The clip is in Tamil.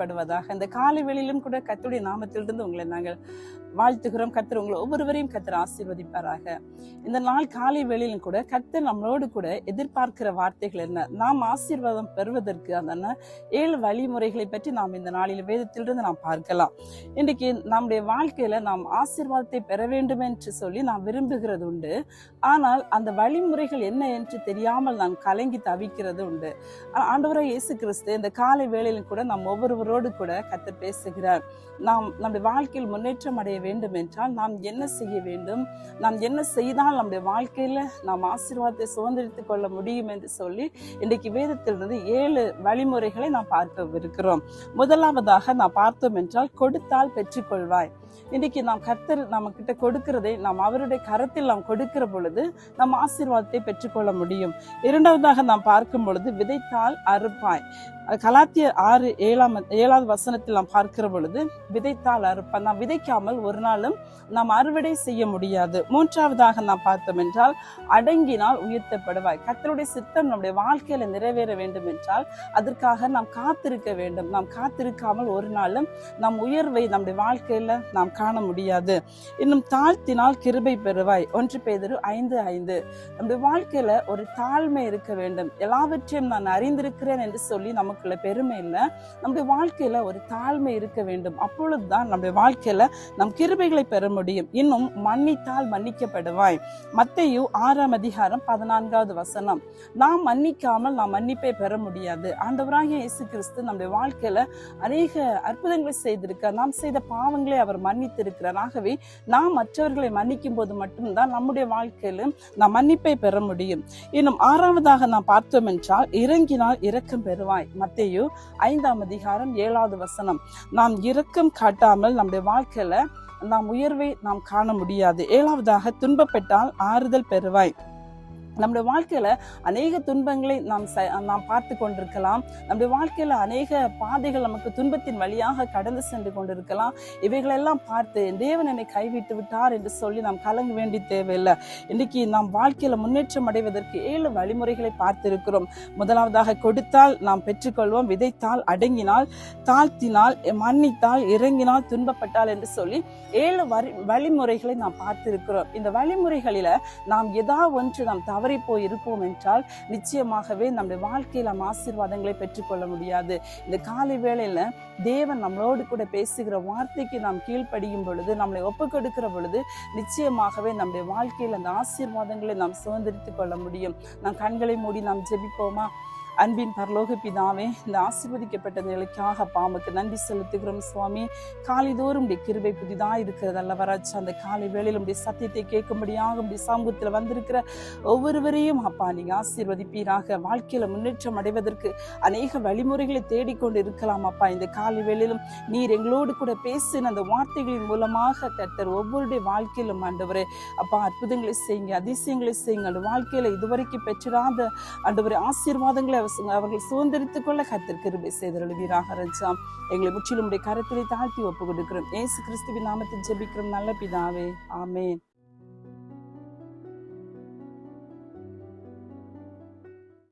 முதலாவதாக இந்த காலை வேளையிலும் கூட கத்துடைய நாமத்திலிருந்து உங்களை நாங்கள் வாழ்த்துகிறோம். கத்தர் உங்களை ஒவ்வொருவரையும் கத்தர் ஆசீர்வதிப்பாராக. இந்த நாள் காலை வேளையிலும் கூட கத்தர் நம்மளோடு கூட எதிர்பார்க்கிற வார்த்தைகள் என்ன? நாம் ஆசீர்வாதம் பெறுவதற்கு அந்த ஏழு வழிமுறைகளை பற்றி நாம் இந்த நாளில் வேதத்திலிருந்து நாம் பார்க்கலாம். இன்றைக்கு நம்முடைய வாழ்க்கையில நாம் ஆசீர்வாதத்தை பெற வேண்டும் என்று சொல்லி நாம் விரும்புகிறது உண்டு. ஆனால் அந்த வழிமுறைகள் என்ன என்று தெரியாமல் நாம் கலங்கி தவிக்கிறது உண்டு. ஆண்டவராக இயேசு கிறிஸ்து இந்த காலை வேளையிலும் கூட நாம் ஒவ்வொருவரும் ஒவ்வொருவரோடு கூட கத்தர் பேசுகிறார். நாம் நம்முடைய வாழ்க்கையில் முன்னேற்றம் அடைய வேண்டும் என்றால் நாம் என்ன செய்ய வேண்டும்? நாம் என்ன செய்தால் நம்முடைய வாழ்க்கையில நாம் ஆசீர்வாதத்தை சுதந்திரித்துக் கொள்ள முடியும் என்று சொல்லி இன்றைக்கு வேதத்திலிருந்து ஏழு வழிமுறைகளை நாம் பார்க்க இருக்கிறோம் முதலாவதாக நாம் பார்த்தோம் என்றால் கொடுத்தால் பெற்றுக்கொள்வாய். இன்னைக்கு நாம் கர்த்தர் நம்ம கிட்ட கொடுக்கிறதை நாம் அவருடைய கரத்தில் நாம் கொடுக்கிற பொழுது நாம் ஆசீர்வாதத்தை பெற்றுக்கொள்ள முடியும். இரண்டாவதாக நாம் பார்க்கும் பொழுது விதைத்தால் அறுப்பாய். கலாத்திய ஆறு ஏழாம் ஏழாவது வசனத்தில் நாம் பார்க்கிற பொழுது விதைத்தால் அறுப்பாய். நாம் விதைக்காமல் ஒரு நாளும் நாம் அறுவடை செய்ய முடியாது. மூன்றாவதாக நாம் பார்த்தோம் என்றால் அடங்கினால் உயர்த்தப்படுவாய். கர்த்தருடைய சித்தம் நம்முடைய வாழ்க்கையில நிறைவேற வேண்டும் என்றால் அதற்காக நாம் காத்திருக்க வேண்டும். நாம் காத்திருக்காமல் ஒரு நாளும் நம் உயர்வை நம்முடைய வாழ்க்கையில நாம் காண முடியாது. இன்னும் தாழ்த்தினால் கிருபை பெறுவாய். ஒன்று பேதரு ஐந்து ஐந்து. நம்முடைய வாழ்க்கையில ஒரு தாழ்மை இருக்க வேண்டும். எல்லாவற்றையும் நான் அறிந்திருக்கிறேன் என்று சொல்லி நமக்குள்ள பெருமை இல்லை நம்முடைய வாழ்க்கையில ஒரு தாழ்மை இருக்க வேண்டும். அப்பொழுதுதான் நம்முடைய வாழ்க்கையில நம் கிருபைகளை பெற முடியும். இன்னும் மன்னித்தால் மன்னிக்கப்படுவாய். மத்தையு ஆறாம் அதிகாரம் பதினான்காவது வசனம். நாம் மன்னிக்காமல் நாம் மன்னிப்பை பெற முடியாது. ஆண்டவராகிய இயேசு கிறிஸ்து நம்முடைய வாழ்க்கையில அநேக அற்புதங்களை செய்திருக்க நாம் செய்த பாவங்களை அவர் மன்னித்திருக்கிறார் ஆகவே நாம் மற்றவர்களை மன்னிக்கும் போது மட்டும்தான் நம்முடைய வாழ்க்கையில நாம் மன்னிப்பை பெற முடியும். இன்னும் ஆறாவதாக நாம் பார்த்தோம் என்றால் இறங்கினால் இரக்கம் பெறுவாய். மத்தையோ ஐந்தாம் அதிகாரம் ஏழாவது வசனம். நாம் இரக்கம் காட்டாமல் நம்முடைய வாழ்க்கையில நாம் உயர்வை நாம் காண முடியாது. ஏழாவதாக துன்பப்பட்டால் ஆறுதல் பெறுவாய். நம்முடைய வாழ்க்கையில அநேக துன்பங்களை நாம் ச- நாம் பார்த்து கொண்டிருக்கலாம். நம்முடைய வாழ்க்கையில அநேக பாதைகள் நமக்கு துன்பத்தின் வழியாக கடந்து சென்று கொண்டிருக்கலாம். இவைகளெல்லாம் பார்த்து தேவன் என்னை கைவிட்டு விட்டார் என்று சொல்லி நாம் கலங்க வேண்டி தேவையில்லை. இன்னைக்கு நாம் வாழ்க்கையில முன்னேற்றம் அடைவதற்கு ஏழு வழிமுறைகளை பார்த்திருக்கிறோம். முதலாவதாக கொடுத்தால் நாம் பெற்றுக்கொள்வோம். விதைத்தால் அடங்கினால் தாழ்த்தினால் மன்னித்தால் இறங்கினால் துன்பப்பட்டால் என்று சொல்லி ஏழு வரி வழிமுறைகளை நாம் பார்த்திருக்கிறோம். இந்த வழிமுறைகளில நாம் எதா ஒன்று நாம் தவறி போய் இருப்போம் என்றால் நிச்சயமாகவே நம்முடைய வாழ்க்கையில் நம்ம ஆசீர்வாதங்களை பெற்றுக்கொள்ள முடியாது. இந்த காலை வேளையில தேவன் நம்மளோடு கூட பேசுகிற வார்த்தைக்கு நாம் கீழ்ப்படியும் பொழுது நம்மளை ஒப்பு கொடுக்கிற பொழுது நிச்சயமாகவே நம்முடைய வாழ்க்கையில் அந்த ஆசீர்வாதங்களை நாம் சுதந்திரித்துக் கொள்ள முடியும். நாம் கண்களை மூடி நாம் ஜெபிப்போமா? அன்பின் பரலோக பிதாவே இந்த ஆசிர்வதிக்கப்பட்ட நிலைக்காக பாமுக்கு நன்றி செலுத்துகிறோம் சுவாமி. காலைதோறும் உடைய கிருபை புதிதா இருக்கிறது அல்லவராச்சு அந்த காலை வேளையில் உடைய சத்தியத்தை கேட்கும்படியாக உடைய சமூகத்தில் வந்திருக்கிற ஒவ்வொருவரையும் அப்பா நீங்க ஆசீர்வதிப்பீராக. வாழ்க்கையில முன்னேற்றம் அடைவதற்கு அநேக வழிமுறைகளை தேடிக்கொண்டு இருக்கலாம் அப்பா. இந்த காலை வேளையிலும் நீர் எங்களோடு கூட பேசின அந்த வார்த்தைகளின் மூலமாக கத்தர் ஒவ்வொருடைய வாழ்க்கையிலும் ஆண்டவர் அப்பா அற்புதங்களை செய்யுங்க அதிசயங்களை செய்யுங்க. அந்த வாழ்க்கையில இதுவரைக்கும் பெற்றிராத ஒரு ஆசீர்வாதங்களை அவர்கள் சுதந்திரித்துக் கொள்ள கர்த்தர் கிருபை செய்தருளுவீராக ரஜாம் எங்களை முற்றிலும் உடைய தாழ்த்தி ஒப்பு கொடுக்கிறோம் ஏசு கிறிஸ்துவின் நாமத்தில் ஜெபிக்கிறோம். நல்ல பிதாவே. ஆமேன்.